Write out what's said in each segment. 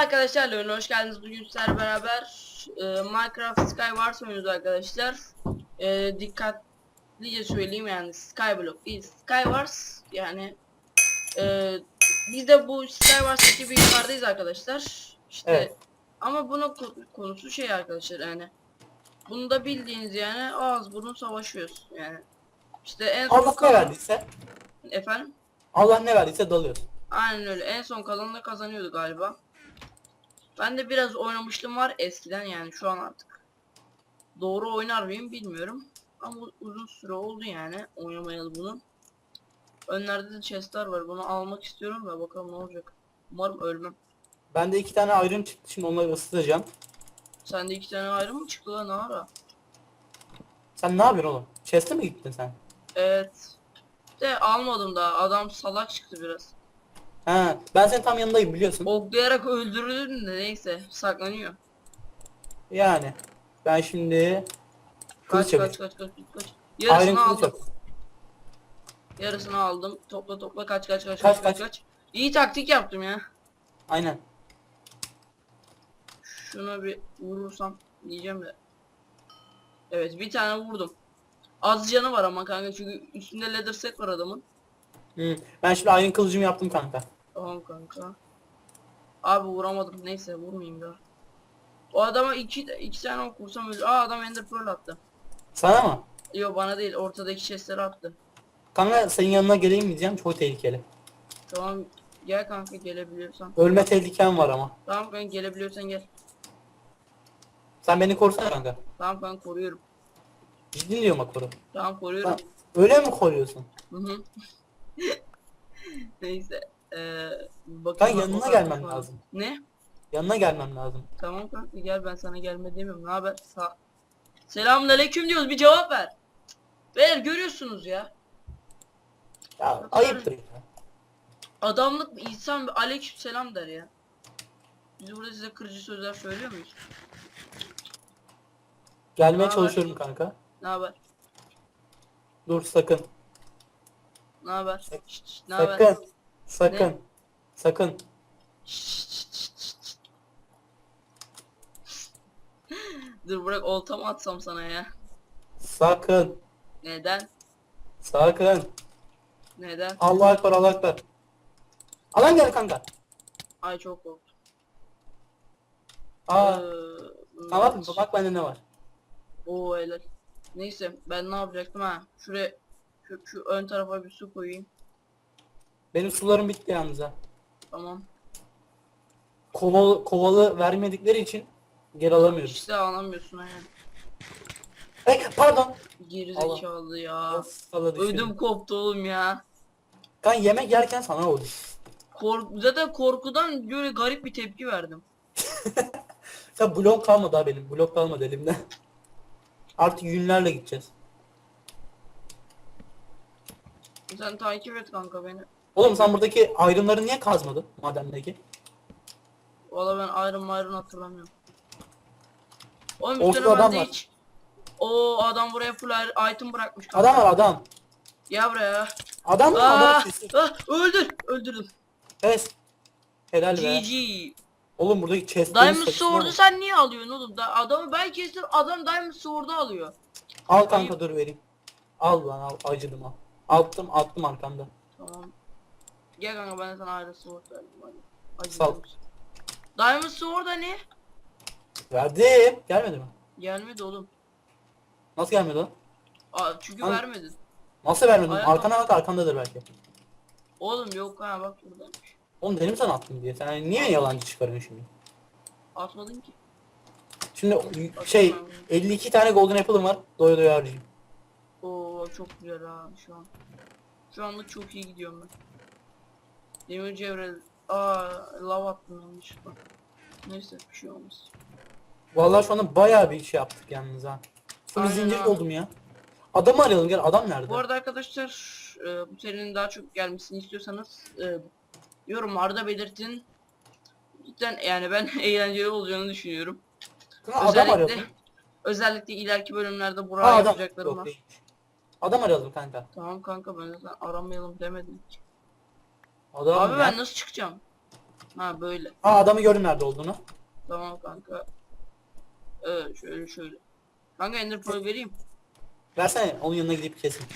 arkadaşlar, Leon'a hoş geldiniz. Bugün sizlerle beraber e, Minecraft Skywars oynuyoruz arkadaşlar. E, dikkatlice söyleyeyim yani Skyblock değil, Skywars yani e, biz de bu Skywars'taki bir yukarıdayız arkadaşlar. İşte Evet. ama bunun ko- konusu şey arkadaşlar yani. Bunu da bildiğiniz yani ağız burun savaşıyoruz yani. İşte en son Allah ne verdiyse, efendim Allah ne verdiyse dalıyoruz. Aynen öyle. En son kalanında kazanıyordu galiba. Ben de biraz oynamışlığım var eskiden yani şu an artık. Doğru oynar mıyım bilmiyorum. Ama uzun süre oldu yani oynamayalı bunu. Önlerde de chestler var. Bunu almak istiyorum da bakalım ne olacak. Umarım ölmem. Bende iki tane ayrım çıktı şimdi onları ısıtacağım. Sende iki tane ayrı mı çıktı lan ara? Sen ne yapıyorsun oğlum? Chest'e mi gittin sen? Evet. De almadım daha. Adam salak çıktı biraz. Ha, ben senin tam yanındayım biliyorsun. Oklayarak öldürdüm de neyse saklanıyor. Yani. Ben şimdi Kaç kılıç kaç kaç kaç kaç. Yarısını kılıç aldım. yap. Yarısını aldım. Topla topla kaç kaç kaç Kaç, kaç kaç kaç? kaç. İyi taktik yaptım ya. Aynen. Şuna bir vurursam diyeceğim de. Evet bir tane vurdum. Az canı var ama kanka çünkü üstünde leather set var adamın. Hı. Ben şimdi ayrım kılıcımı yaptım kanka. Tamam kanka. Abi vuramadım. Neyse vurmayayım daha. O adama iki, iki tane ok vursam ölür. Aa adam ender pearl attı. Sana mı? Yo bana değil ortadaki chestleri attı. Kanka senin yanına geleyim mi diyeceğim çok tehlikeli. Tamam gel kanka gelebiliyorsan. Ölme tehlikem var ama. Tamam kanka gelebiliyorsan gel. Sen beni korusana kanka. Tamam kanka koruyorum. Ciddi diyorum bak koru. Tamam koruyorum. Sen öyle mi koruyorsun? Hı hı. Neyse. Eee bakayım Kanka bak, yanına gelmem var. lazım. Ne? Yanına gelmem lazım. Tamam kanka gel ben sana gelme demiyorum. Ne haber? Sağ. Selamünaleyküm diyoruz bir cevap ver. Beyler görüyorsunuz ya. Ya ayıptır ya. Adamlık insan bir aleyküm selam der ya. Biz burada size kırıcı sözler söylüyor muyuz? Gelmeye Aa, çalışıyorum kanka. Ne haber? Dur sakın. Ne haber? Şşt, şşt, Ne haber? Sakın. Sakın. Sakın. Şşt, şşt. Dur bırak oltamı atsam sana ya. Sakın. Neden? Sakın. Neden? Allah ekber Allah ekber. Alan gel kanka. Ay çok korktum. Aa. Ee, Tamam bak bende ne var. Oo helal. Neyse ben ne yapacaktım ha? Şuraya şu, şu ön tarafa bir su koyayım. Benim sularım bitti yalnız ha. Tamam. Kovalı, kovalı vermedikleri için geri alamıyoruz. İşte anlamıyorsun aynen. Ay pardon. Geri Allah. zekalı ya. Sala. Ödüm koptu oğlum ya. Kan yemek yerken sana oldu. Kork zaten korkudan böyle garip bir tepki verdim. Sen blok kalmadı ha benim. Blok kalmadı elimde. Artık yünlerle gideceğiz. Sen takip et kanka beni. Oğlum sen buradaki ayrımları niye kazmadın madendeki? Valla ben ayrım ayrım hatırlamıyorum. Oğlum Ortada üstüne adam bende var. hiç. Oo adam buraya full item bırakmış kanka. Adam var adam. Ya buraya. Adam mı? Aa, Adam sesi. ah, öldür. Öldürdüm. Evet. Helal be. GG. Oğlum buradaki chestlerin Diamond Sword'u sen niye alıyorsun oğlum? Da adamı ben kestim adam Diamond Sword'u alıyor. Al kanka dur vereyim. Al lan al acıdım al. Attım attım arkamda. Tamam. Gel kanka ben sana Iron Sword verdim hadi. Acı Sal. olsun. Diamond Sword hani? Verdim. Gelmedi mi? Gelmedi oğlum. Nasıl gelmedi o? Aa, çünkü Lan- vermedin. Nasıl vermedin? Ayak- Arkana bak arkandadır belki. Oğlum yok ha bak buradaymış. Oğlum dedim sana attım diye. Sen niye yalancı çıkarıyorsun şimdi? Atmadın ki. Şimdi şey 52 tane golden apple'ım var. Doya doya harcayayım. Oo çok güzel ha şu an. Şu anlık çok iyi gidiyorum ben. Demir cevre... Aa lav attım yanlışlıkla. Neyse bir şey olmaz. Vallahi şu anda bayağı bir iş yaptık yalnız ha. Full Aynen zincir abi. doldum ya. Adamı arayalım gel. Adam nerede? Bu arada arkadaşlar e, bu serinin daha çok gelmesini istiyorsanız e, yorumlarda belirtin. Cidden yani ben eğlenceli olacağını düşünüyorum. Kanka adam arayalım. Özellikle özellikle ileriki bölümlerde Ha, buraya adam. yapacaklarım var. Adam arayalım kanka. Tamam kanka ben zaten aramayalım demedim ki. Adam Abi ben nasıl çıkacağım? Ha böyle. Aa adamı gördüm nerede olduğunu. Tamam kanka. Evet şöyle şöyle. Kanka ender pearl vereyim. Versene onun yanına gidip kesin.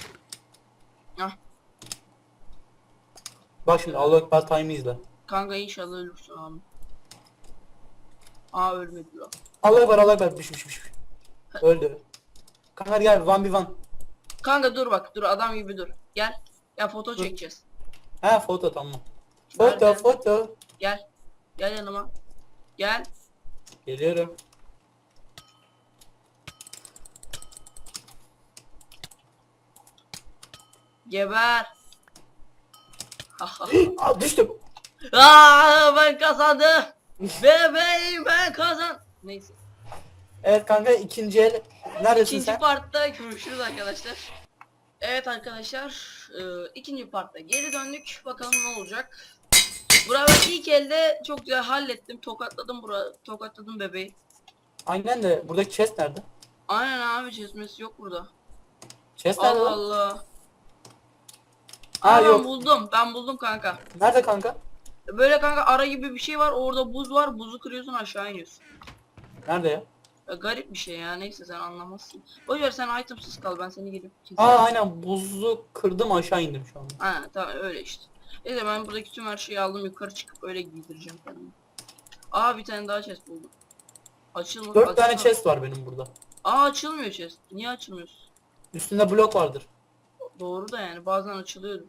Hah. Bak şimdi Allah Ekber time'ı izle. Kanka inşallah ölürsün abi. Aa ölmedi lan. Allah Ekber Allah Ekber düş düş düş. Öldü. Kanka gel one bir one. Kanka dur bak dur adam gibi dur. Gel. Ya foto Dur. çekeceğiz. He foto tamam. Foto Nerede? foto. Gel. Gel yanıma. Gel. Geliyorum. Geber. Aa düştüm. Aa ben kazandım. Bebeğim ben kazan. Neyse. Evet kanka ikinci el. Neredesin İkinci sen? partta görüşürüz arkadaşlar. Evet arkadaşlar, e, ikinci partta geri döndük. Bakalım ne olacak. Ben ilk elde çok güzel hallettim. Tokatladım bura, tokatladım bebeği. Aynen de buradaki chest nerede? Aynen abi çizmesi yok burada. Chest nerede Allah lan? Allah. Aa, Aa, ben yok. buldum. Ben buldum kanka. Nerede kanka? Böyle kanka ara gibi bir şey var. Orada buz var. Buzu kırıyorsun aşağı iniyorsun. Nerede ya? Ya garip bir şey ya. Neyse sen anlamazsın. Boşver sen itemsız kal. Ben seni gelip Aa aynen buzu kırdım aşağı indim şu an. Ha tamam öyle işte. Neyse ben buradaki tüm her şeyi aldım yukarı çıkıp öyle giydireceğim kendimi. Aa bir tane daha chest buldum. Açılmıyor. Dört tane chest var benim burada. Aa açılmıyor chest. Niye açılmıyor? Üstünde blok vardır. Doğru da yani bazen açılıyordu.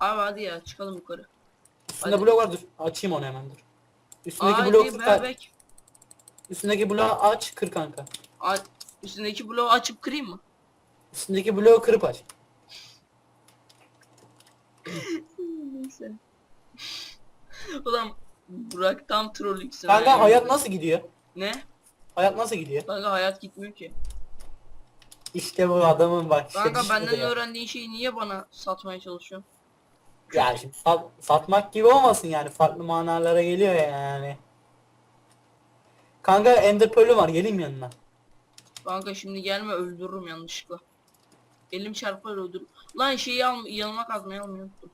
Abi hadi ya çıkalım yukarı. Üstünde Hadi. blok vardır. Açayım onu hemen dur. Üstündeki Hadi blok bebek. Üstündeki bloğu aç kır kanka. A- Üstündeki bloğu açıp kırayım mı? Üstündeki bloğu kırıp aç. Neyse. Ulan Burak tam trollüksün. Kanka ha. hayat nasıl gidiyor? Ne? Hayat nasıl gidiyor? Kanka hayat gitmiyor ki. İşte bu adamın bak işte Kanka düşmedi benden öğrendiğin şeyi niye bana satmaya çalışıyorsun? Ya şimdi sat- satmak gibi olmasın yani farklı manalara geliyor yani. Kanka Ender Pearl'ü var geleyim yanına. Kanka şimdi gelme öldürürüm yanlışlıkla. Elim çarpar öldürürüm. Lan şeyi al yanıma kazmayı almayı unuttum.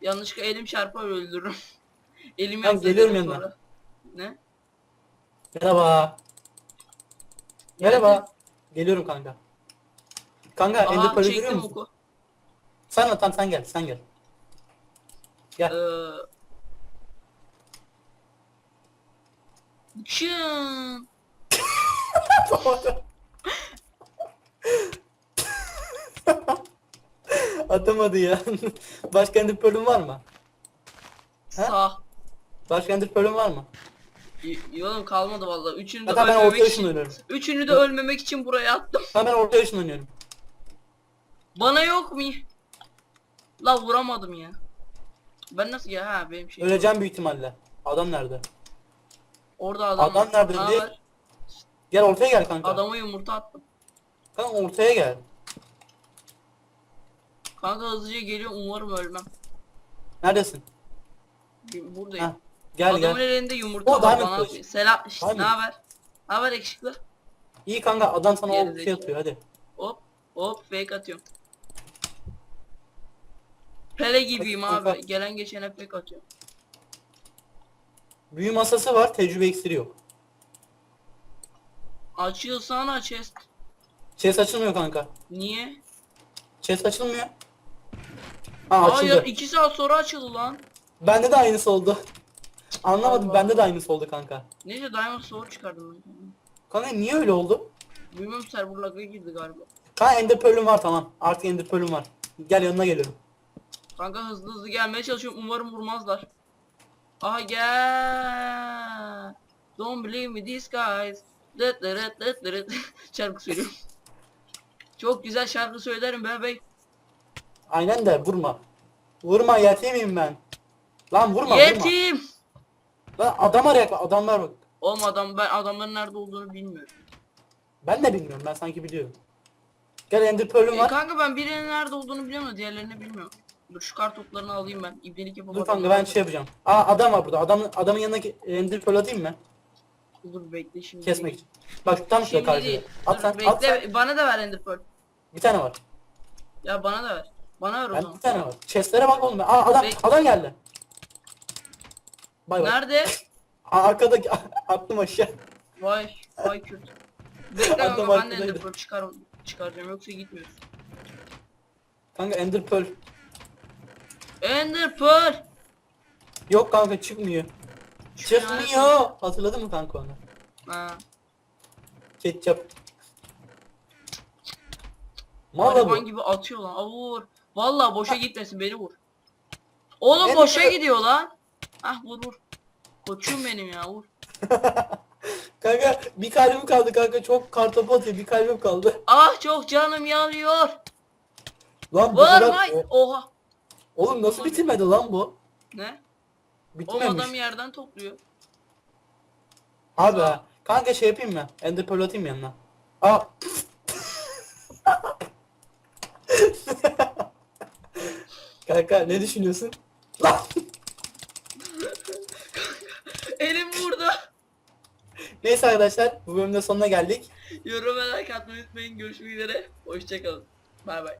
Yanlışlıkla elim çarpar öldürürüm. Elim Tamam, geliyorum yanına. sonra. Ne? Merhaba. Merhaba. Geldin. Geliyorum kanka. Kanka Ender Aha Pearl'ü görüyor musun? oku. Sen tam sen gel sen gel. Gel. Ee... Çın. Atamadı ya. Başka Ender Pearl'ün var mı? Ha? Sağ. Başka Ender Pearl'ün var mı? Y- Yolum kalmadı vallahi. Üçünü de Hatta ben ölmemek ortaya için. ışınlanıyorum. Üçünü de ölmemek için buraya attım. Ha ben ortaya ışınlanıyorum. Bana yok mu? La vuramadım ya. Ben nasıl ya ha benim şey. Öleceğim büyük ihtimalle. Adam nerede? Orada adam. Adam nerede dedi? haber? Gel ortaya gel kanka. Adama yumurta attım. Kanka ortaya gel. Kanka hızlıca geliyor umarım ölmem. Neredesin? Buradayım. Ha, gel Adamın gel. elinde yumurta O var diamond bana. kılıç. atıyor. Selam. Şşt, Diamond. ne haber? Ne haber ekşikli? İyi kanka adam sana o Gerizekalı. şey atıyor hadi. Hop hop fake atıyorum. Pele gibiyim Kanka. abi. Gelen geçene fake atıyorum. Büyü masası var tecrübe iksiri yok. Açıyorsana chest. Chest açılmıyor kanka. Niye? Chest açılmıyor. Ha açıldı. Hayır 2 saat sonra açıldı lan. Bende de aynısı oldu. Anlamadım Allah bende de aynısı oldu kanka. Neyse Diamond Sword çıkardım ben. Kanka niye öyle oldu? Bilmiyorum server lag'a girdi galiba. Kanka Ender Pearl'üm var tamam. Artık Ender Pearl'üm var. Gel yanına geliyorum. Kanka hızlı hızlı gelmeye çalışıyorum. Umarım vurmazlar. Aha gel. Don't believe me these guys. Dıt dırıt dıt dırıt. şarkı söylüyorum. Çok güzel şarkı söylerim bebek. Aynen de vurma. Vurma yetimim ben. Lan vurma vurma. Yetim. Lan adam arayak adamlar bak. Oğlum adam ben adamların nerede olduğunu bilmiyorum. Ben de bilmiyorum ben sanki biliyorum. Gel Ender Pearl'üm E, var. kanka ben birinin nerede olduğunu biliyorum da diğerlerini bilmiyorum. Dur şu kar toplarını alayım ben. İbnelik yapamadım. Dur kanka ben şey yapacağım. Aa adam var burada. Adamın adamın yanındaki Ender Pearl atayım mı? Dur bekle şimdi. Kesmek için. Bak tam şurada Şimdi karşıda. değil. At Dur, sen, bekle. at sen. Bana da ver Ender Pearl. Bir tane var. Ya bana da ver. Bana ver o Ben zaman. bir tane var. Chestlere bak oğlum. Aa adam Bekle. adam geldi. Bay bay. Nerede? Aa, Arkadaki attım aşağı. Vay vay kötü. Bekle Adam kanka ben de arkadaydı. Enderpearl çıkar, çıkaracağım yoksa gitmiyorsun. Kanka Ender Pearl. Enderpearl! Yok kanka çıkmıyor. Çıkmıyor. Hatırladın mı kanka onu? Ha. Ketçap. Mala Hayvan gibi atıyor lan. Aa, vur. Vallahi boşa gitmesin beni vur. Oğlum Enderpearl- boşa gidiyor lan. Ah vur vur. Koçum benim ya vur. Kanka bir kalbim kaldı kanka çok kartopu atıyor bir kalbim kaldı. Ah çok canım yanıyor. Lan bu kadar... vay. Oha. Oğlum nasıl bitirmedi lan bu? Ne? Oğlum Bitmemiş. adam yerden topluyor. Abi ha. Kanka şey yapayım mı? Ender Pearl atayım yanına. Aa. kanka ne düşünüyorsun? Lan! Elim vurdu. Neyse arkadaşlar bu bölümde sonuna geldik. Yorum ve like atmayı unutmayın. Görüşmek üzere. Hoşçakalın. Bay bay.